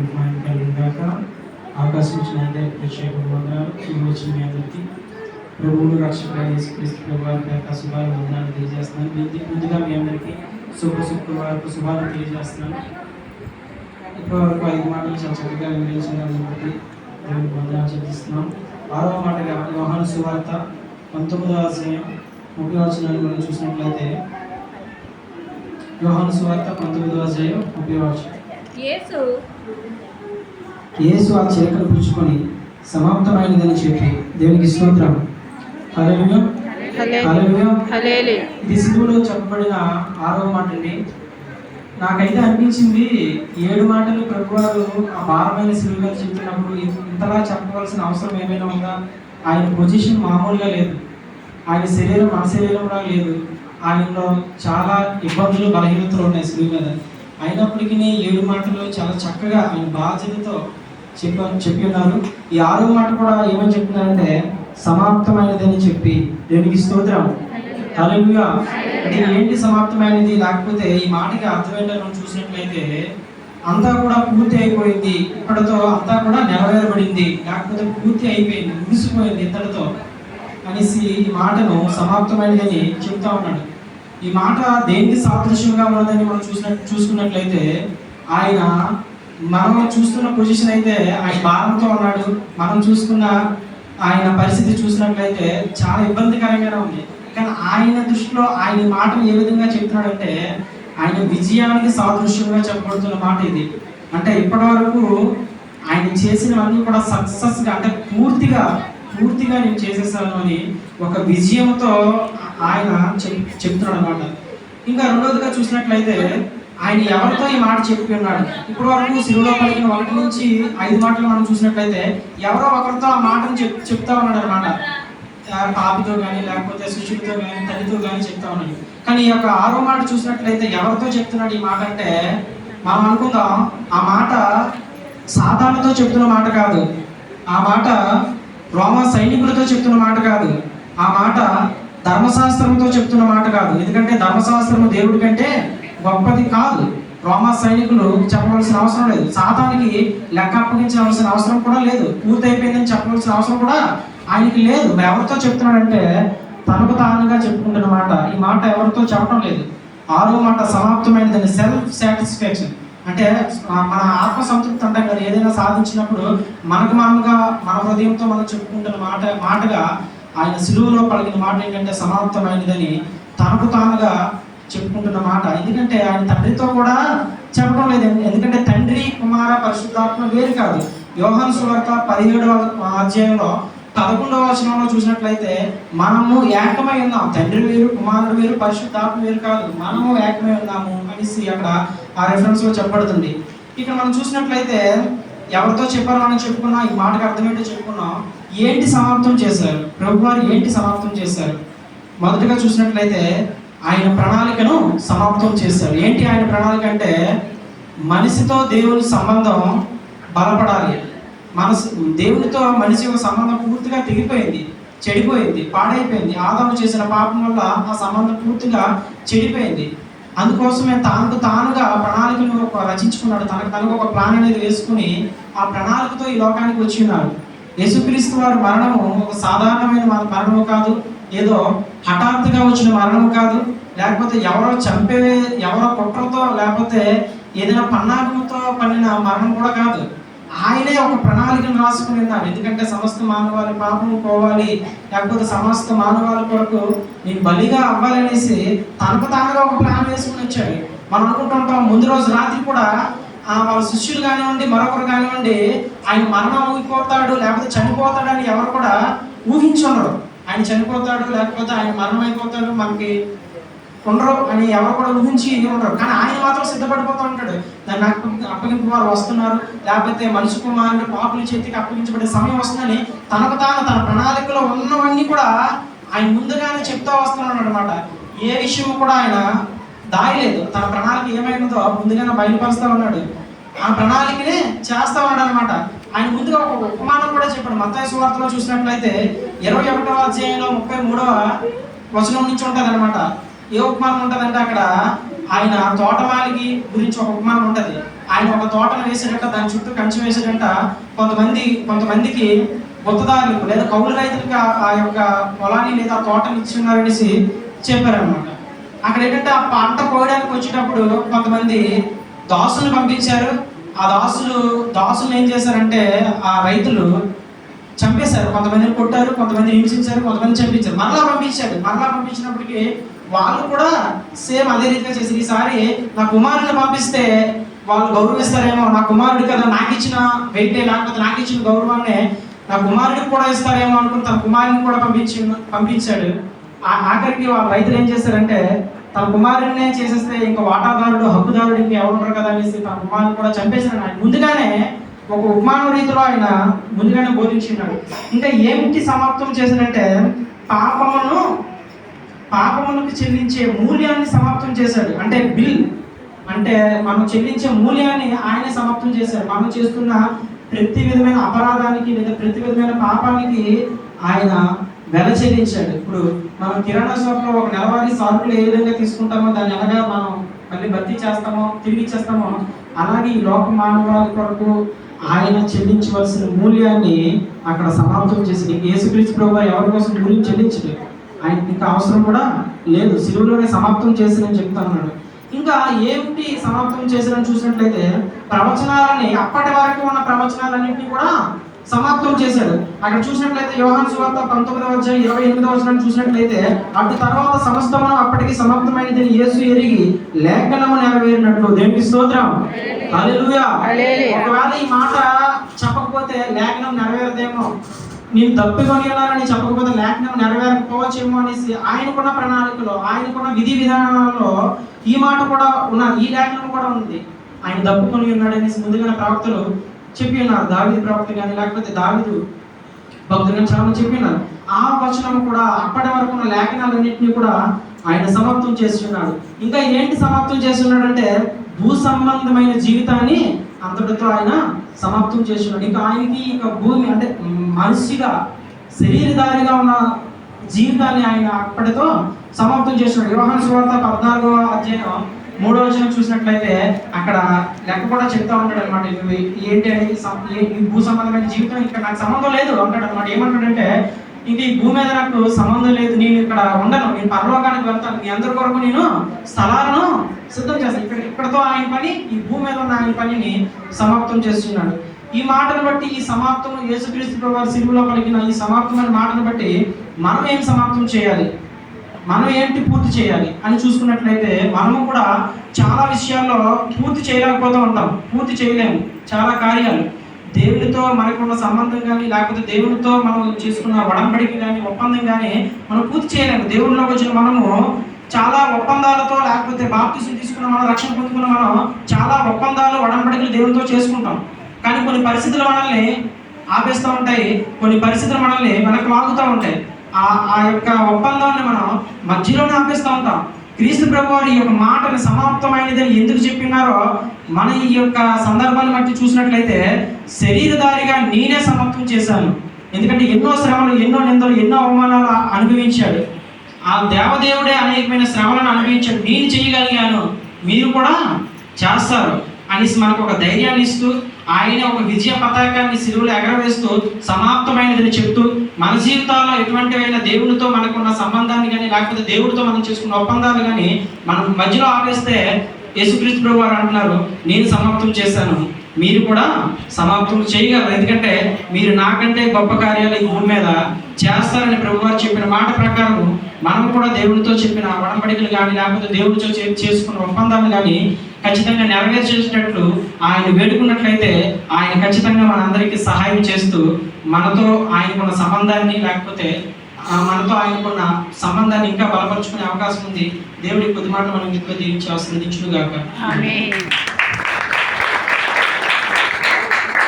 మహిమ కలిగిన గాక అవకాశం ఇచ్చిన అందరికీ ప్రత్యేక వందనాలు ఈ వచ్చిన మీ అందరికీ ప్రభువులు రక్షకుడు యేసుక్రీస్తు ప్రభు యొక్క శుభాలు వందనాలు తెలియజేస్తున్నాను. దీనికి ముందుగా మీ అందరికీ శుభ శుక్రవారపు శుభాలు తెలియజేస్తున్నాను. ఇప్పటివరకు ఐదు మాటలు చాలా చక్కగా వివరించిన దాన్ని దేవునికి వందనాలు చెల్లిస్తున్నాం ఆరవ మాటగా వ్యవహార సువార్త పంతొమ్మిదవ అధ్యాయం ముప్పై వచనాన్ని మనం చూసినట్లయితే వ్యవహార సువార్త పంతొమ్మిదవ అధ్యాయం ముప్పై వచనం యేసు యేసు ఆ చిలకను పుచ్చుకొని సమాప్తమైనదని చెప్పి దేవునికి స్తోత్రం. హల్లెలూయా. హల్లెలూయా. హలేలి ఇది సిలువలో చెప్పబడిన ఆరవ మాట అండి. నాకైతే అనిపించింది ఏడు మాటలు ప్రభువారు ఆ భారమైన సిలువగా చెప్తున్నప్పుడు ఇ- ఇంతలా చెప్పవలసిన అవసరం ఏమైనా ఉందా? ఆయన పొజిషన్ మామూలుగా లేదు. ఆయన శరీరం మన శరీరంలా లేదు. ఆయనలో చాలా ఇబ్బందులు బలహీనతలు ఉన్నాయి సిలువ మీద. అయినప్పటికీ ఏడు మాటలు చాలా చక్కగా ఆయన బాధ్యతతో చెప్ప చెప్పి ఉన్నారు. ఈ ఆరో మాట కూడా ఏమని చెప్తున్నారంటే సమాప్తమైనదని చెప్పి దేవునికి స్తోత్రం. హల్లెలూయా అంటే ఏంటి సమాప్తమైనది? లేకపోతే ఈ మాటకి అర్థమైందో మనం చూసినట్లయితే అంతా కూడా పూర్తి అయిపోయింది. ఇప్పటితో అంతా కూడా నెరవేరబడింది. లేకపోతే పూర్తి అయిపోయింది ముగిసిపోయింది ఇంతటితో అనేసి ఈ మాటను సమాప్తమైనదని చెప్తా ఉన్నాడు. ఈ మాట దేనికి సాదృశ్యంగా ఉన్నదని మనం చూసినట్టు చూసుకున్నట్లయితే ఆయన మనం చూస్తున్న పొజిషన్ అయితే ఆయన భారంతో ఉన్నాడు. మనం చూసుకున్న ఆయన పరిస్థితి చూసినట్లయితే చాలా ఇబ్బందికరంగానే ఉంది. కానీ ఆయన దృష్టిలో ఆయన ఈ మాటను ఏ విధంగా చెప్తున్నాడంటే ఆయన విజయానికి సాదృశ్యంగా చెప్పబడుతున్న మాట ఇది. అంటే ఇప్పటి వరకు ఆయన చేసినవన్నీ కూడా సక్సెస్గా అంటే పూర్తిగా పూర్తిగా నేను చేసేసాను అని ఒక విజయంతో ఆయన చెప్తున్నాడు అనమాట ఇంకా రెండవదిగా చూసినట్లయితే ఆయన ఎవరితో ఈ మాట చెప్పి ఉన్నాడు? ఇప్పుడు వరకు సిరులో పలికిన ఒకటి నుంచి ఐదు మాటలు మనం చూసినట్లయితే ఎవరో ఒకరితో ఆ మాటను చెప్ చెప్తా ఉన్నాడు అనమాట పాపితో కానీ లేకపోతే శిష్యుడితో కానీ తల్లితో కానీ చెప్తా ఉన్నాడు. కానీ ఈ యొక్క ఆరో మాట చూసినట్లయితే ఎవరితో చెప్తున్నాడు ఈ మాట అంటే మనం అనుకుందాం ఆ మాట సాధారణతో చెప్తున్న మాట కాదు. ఆ మాట రోమా సైనికులతో చెప్తున్న మాట కాదు. ఆ మాట ధర్మశాస్త్రంతో చెప్తున్న మాట కాదు. ఎందుకంటే ధర్మశాస్త్రము దేవుడి కంటే గొప్పది కాదు. రోమా సైనికులు చెప్పవలసిన అవసరం లేదు. సాతానికి లెక్క అప్పగించవలసిన అవసరం కూడా లేదు. పూర్తయిపోయిందని చెప్పవలసిన అవసరం కూడా ఆయనకి లేదు. ఎవరితో చెప్తున్నాడంటే తనకు తానుగా చెప్పుకుంటున్న మాట. ఈ మాట ఎవరితో చెప్పడం లేదు. ఆరో మాట సమాప్తమైనదని సెల్ఫ్ సాటిస్ఫాక్షన్ అంటే మన ఆత్మ సంతృప్తి అంటాం కదా ఏదైనా సాధించినప్పుడు మనకు మనముగా మన హృదయంతో మనం చెప్పుకుంటున్న మాట మాటగా ఆయన సులువులో పలికిన మాట ఏంటంటే సమాప్తమైనదని తనకు తానుగా చెప్పుకుంటున్న మాట. ఎందుకంటే ఆయన తండ్రితో కూడా చెప్పడం లేదు. ఎందుకంటే తండ్రి కుమార పరిశుద్ధాత్మ వేరు కాదు. యోహన్ సువార్త పదిహేడవ అధ్యాయంలో పదకొండవ వచనంలో చూసినట్లయితే మనము ఏకమై ఉన్నాం. తండ్రి వేరు కుమారుడు వేరు పరిశుద్ధాత్మ వేరు కాదు. మనము ఏకమై ఉన్నాము అనేసి అక్కడ ఆ రెఫరెన్స్లో చెప్పబడుతుంది. ఇక్కడ మనం చూసినట్లయితే ఎవరితో చెప్పారో మనం చెప్పుకున్నాం. ఈ మాటకు అర్థమేంటో చెప్పుకున్నాం. ఏంటి సమాప్తం చేశారు? ప్రభు వారు ఏంటి సమాప్తం చేశారు? మొదటగా చూసినట్లయితే ఆయన ప్రణాళికను సమాప్తం చేశారు. ఏంటి ఆయన ప్రణాళిక అంటే మనిషితో దేవుని సంబంధం బలపడాలి. మనసు దేవుడితో మనిషి యొక్క సంబంధం పూర్తిగా తెగిపోయింది చెడిపోయింది పాడైపోయింది. ఆదాము చేసిన పాపం వల్ల ఆ సంబంధం పూర్తిగా చెడిపోయింది. అందుకోసమే తనకు తానుగా ప్రణాళికను ఒక రచించుకున్నాడు. తనకు తనకు ఒక ప్లాన్ అనేది వేసుకుని ఆ ప్రణాళికతో ఈ లోకానికి వచ్చి ఉన్నారు యేసుక్రీస్తు వారి మరణము ఒక సాధారణమైన మన- మరణము కాదు. ఏదో హఠాత్తుగా వచ్చిన మరణం కాదు. లేకపోతే ఎవరో చంపే ఎవరో కుట్రతో లేకపోతే ఏదైనా పన్నాగంతో పడిన మరణం కూడా కాదు. ఆయనే ఒక ప్రణాళికను రాసుకుని ఉన్నారు. ఎందుకంటే సమస్త మానవాళి పాపం పోవాలి. లేకపోతే సమస్త మానవాళి కొరకు నేను బలిగా అవ్వాలనేసి తనకు తానుగా ఒక ప్లాన్ వేసుకుని వచ్చాడు. మనం అనుకుంటుంటాం ముందు రోజు రాత్రి కూడా ఆ వాళ్ళ శిష్యులు కానివ్వండి మరొకరు కానివ్వండి ఆయన మరణం ఊగిపోతాడు లేకపోతే చనిపోతాడని ఎవరు కూడా ఊహించుండరు ఆయన చనిపోతాడు లేకపోతే ఆయన మరణం అయిపోతాడు మనకి ఉండరు. అని ఎవరు కూడా ఊహించి ఉండరు. కానీ ఆయన మాత్రం సిద్ధపడిపోతూ ఉంటాడు. దాన్ని నాకు అప్పగింపు వారు వస్తున్నారు. లేకపోతే మనిషి కుమారుడు పాపుల చేతికి అప్పగించబడే సమయం వస్తుందని తనకు తాను తన ప్రణాళికలో ఉన్నవన్నీ కూడా ఆయన ముందుగానే చెప్తూ వస్తున్నాడు అనమాట ఏ విషయం కూడా ఆయన దాయలేదు. తన ప్రణాళిక ఏమైనదో ముందుగానే బయలుపరుస్తూ ఉన్నాడు. ఆ ప్రణాళికనే చేస్తా ఉన్నాడు అనమాట ఆయన ముందుగా ఒక ఉపమానం కూడా చెప్పాడు. మత్తాయి సువార్తలో చూసినట్లయితే ఇరవై ఒకటవ అధ్యాయంలో ముప్పై మూడవ వచనం నుంచి ఉంటుంది అనమాట ఏ ఉపమానం ఉంటుందంటే అక్కడ ఆయన తోటమాలికి గురించి ఒక ఉపమానం ఉంటుంది. ఆయన ఒక తోటను వేసేటంట దాని చుట్టూ కంచె వేసేటంట కొంతమంది కొంతమందికి గుత్తదారులకు లేదా కౌలు రైతులకు ఆ- యొక్క పొలాన్ని లేదా తోటని ఇచ్చి ఉన్నారనేసి చెప్పారనమాట అక్కడ ఏంటంటే ఆ పంట కోయడానికి వచ్చేటప్పుడు కొంతమంది దాసులు పంపించారు. ఆ దాసులు దాసులు ఏం చేశారంటే ఆ రైతులు చంపేశారు. కొంతమందిని కొట్టారు కొంతమందిని హింసించారు కొంతమంది చంపించారు. మరలా పంపించాడు. మరలా పంపించినప్పటికీ వాళ్ళు కూడా సేమ్ అదే రీతిగా చేశారు. ఈసారి నా కుమారుడిని పంపిస్తే వాళ్ళు గౌరవిస్తారేమో. నా కుమారుడు కదా నాకు ఇచ్చిన వెయిటే లేకపోతే నాకు ఇచ్చిన గౌరవాన్ని నా కుమారుడికి కూడా ఇస్తారేమో అనుకుని తన కుమారుని కూడా పంపించి పంపించాడు. ఆ- ఆఖరికి వాళ్ళ రైతులు ఏం చేశారంటే తన కుమారుడినే చేసేస్తే ఇంకా వాటాదారుడు హక్కుదారుడు ఇంకా ఎవరు కదా అనేసి తన కుమారుని కూడా చంపేశారు. ముందుగానే ఒక ఉపమాన రీతిలో ఆయన ముందుగానే బోధించినాడు ఇంకా ఏమిటి సమాప్తం చేశాడంటే పాపమును పాపములకు చెల్లించే మూల్యాన్ని సమాప్తం చేశాడు. అంటే బిల్ అంటే మనం చెల్లించే మూల్యాన్ని ఆయన సమాప్తం చేశాడు. మనం చేస్తున్న ప్రతి విధమైన అపరాధానికి లేదా ప్రతి విధమైన పాపానికి ఆయన వెల చెల్లించాడు. ఇప్పుడు మనం కిరాణా షాప్లో ఒక నెలవారీ సరుకులు ఏ విధంగా తీసుకుంటామో దాన్ని ఎలాగా మనం మళ్ళీ భర్తీ చేస్తామో తిరిగి ఇచ్చేస్తామో అలాగే ఈ లోక మానవాళి కొరకు ఆయన చెల్లించవలసిన మూల్యాన్ని అక్కడ సమాప్తం చేసి నీకు యేసుక్రీస్తు ప్రభు ఎవరి కోసం మూల్యం చెల్లించలేదు? ఆయనకి ఇంకా అవసరం కూడా లేదు. సిలువలోనే సమాప్తం చేసినని చెప్తున్నాడు ఇంకా ఏమిటి సమాప్తం చేసినని చూసినట్లయితే ప్రవచనాలని అప్పటి వరకు ఉన్న ప్రవచనాలన్నింటినీ కూడా సమాప్తం చేశాడు. అక్కడ చూసినట్లయితే యోహాను సువార్త పంతొమ్మిదవ అధ్యాయం ఇరవై ఎనిమిదవ వచనం చూసినట్లయితే అటు తర్వాత సమస్తమును అప్పటికి సమాప్తమైనది యేసు ఎరిగి లేఖనము నెరవేరినట్లు దేవునికి స్తోత్రం. ఒకవేళ ఈ మాట చెప్పకపోతే లేఖనం నెరవేరదేమో. నేను తప్పికొని ఉన్నానని చెప్పకపోతే లేఖనం నెరవేరకపోవచ్చేమో అనేసి ఆయనకున్న ప్రణాళికలో ఆయనకున్న విధి విధానాలలో ఈ మాట కూడా ఉన్న ఈ లేఖనం కూడా ఉంది. ఆయన తప్పుకొని ఉన్నాడు అనేసి ముందుగానే ప్రవక్తలు చెప్పి ఉన్నారు దావిది ప్రవక్త కానీ లేకపోతే దావిదు భక్తులు కానీ చాలా చెప్పి ఉన్నారు ఆ వచనం కూడా అప్పటి వరకు ఉన్న లేఖనాలన్నింటినీ కూడా ఆయన సమాప్తం చేస్తున్నాడు. ఇంకా ఏంటి సమాప్తం చేస్తున్నాడంటే భూ సంబంధమైన జీవితాన్ని అంతటితో ఆయన సమాప్తం చేస్తున్నాడు. ఇంకా ఆయనకి ఇక భూమి అంటే మనిషిగా శరీరధారిగా ఉన్న జీవితాన్ని ఆయన అప్పటితో సమాప్తం చేస్తున్నాడు. యోహాను సువార్త పద్నాలుగో అధ్యాయం మూడో వచనం చూసినట్లయితే అక్కడ లెక్క కూడా చెప్తా ఉంటాడు అనమాట ఏంటి అనేది ఈ భూ సంబంధమైన జీవితం ఇక్కడ నాకు సంబంధం లేదు అంటాడు అనమాట ఏమంటాడంటే ఇది భూమి మీద నాకు సంబంధం లేదు. నేను ఇక్కడ ఉండను. నేను పరలోకానికి వెళ్తాను. మీ అందరి కొరకు నేను స్థలాలను సిద్ధం చేస్తాను. ఇక్కడ ఇక్కడతో ఆయన పని ఈ భూమి మీద ఉన్న ఆయన పనిని సమాప్తం చేస్తున్నాడు. ఈ మాటను బట్టి ఈ సమాప్తం యేసుక్రీస్తు వారి సిలువలో పలికిన ఈ సమాప్తమైన మాటను బట్టి మనం ఏం సమాప్తం చేయాలి? మనం ఏంటి పూర్తి చేయాలి? అని చూసుకున్నట్లయితే మనము కూడా చాలా విషయాల్లో పూర్తి చేయలేకపోతూ ఉంటాం. పూర్తి చేయలేము. చాలా కార్యాలు. దేవునితో మనకున్న సంబంధం కానీ లేకపోతే దేవునితో మనం చేసుకున్న వడంబడికి కానీ ఒప్పందం కానీ మనం పూర్తి చేయలేము. దేవుడిలోకి వచ్చిన మనము చాలా ఒప్పందాలతో లేకపోతే బాప్తీసులు తీసుకున్న మనం రక్షణ పొందుకున్న మనం చాలా ఒప్పందాలు వడంబడికలు దేవునితో చేసుకుంటాం. కానీ కొన్ని పరిస్థితులు మనల్ని ఆపేస్తూ ఉంటాయి. కొన్ని పరిస్థితులు మనల్ని వెనక్కి లాగుతూ ఉంటాయి. ఆ ఆ యొక్క ఒప్పందాన్ని మనం మధ్యలోనే ఆపేస్తూ ఉంటాం. క్రీస్తు ప్రభు వారి యొక్క మాటను సమాప్తమైనదని ఎందుకు చెప్పినారో మన ఈ యొక్క సందర్భాన్ని బట్టి చూసినట్లయితే శరీరదారిగా నేనే సమాప్తం చేశాను. ఎందుకంటే ఎన్నో శ్రమలు ఎన్నో నిందలు ఎన్నో అవమానాలు అనుభవించాడు. ఆ దేవదేవుడే అనేకమైన శ్రమలను అనుభవించాడు. నేను చేయగలిగాను. మీరు కూడా చేస్తారు. అనేసి మనకు ఒక ధైర్యాన్ని ఇస్తూ ఆయన ఒక విజయ పతాకాన్ని సిలువలు ఎగరవేస్తూ సమాప్తమైనదని చెప్తూ మన జీవితాల్లో ఎటువంటివైనా దేవునితో మనకున్న సంబంధాన్ని కానీ లేకపోతే దేవుడితో మనం చేసుకున్న ఒప్పందాలు కానీ మనం మధ్యలో ఆపేస్తే యేసుక్రీస్తు ప్రభు వారు అంటున్నారు నేను సమాప్తం చేశాను. మీరు కూడా సమాప్తం చేయగలరు. ఎందుకంటే మీరు నాకంటే గొప్ప కార్యాలు ఈ భూమి మీద చేస్తారని ప్రభు వారు చెప్పిన మాట ప్రకారం మనం కూడా దేవుడితో చెప్పిన వడంబడికలు కానీ లేకపోతే దేవుడితో చేసుకున్న ఒప్పందాలు కానీ ఖచ్చితంగా నెరవేర్చేసినట్లు ఆయన వేడుకున్నట్లయితే ఆయన ఖచ్చితంగా మనందరికీ సహాయం చేస్తూ మనతో ఆయనకున్న సంబంధాన్ని లేకపోతే మనతో ఆయనకున్న సంబంధాన్ని ఇంకా బలపరుచుకునే అవకాశం ఉంది. దేవుడి కొద్ది మాటలు మనం ఎక్కువ దీవించి ఆశీర్వదించుగాక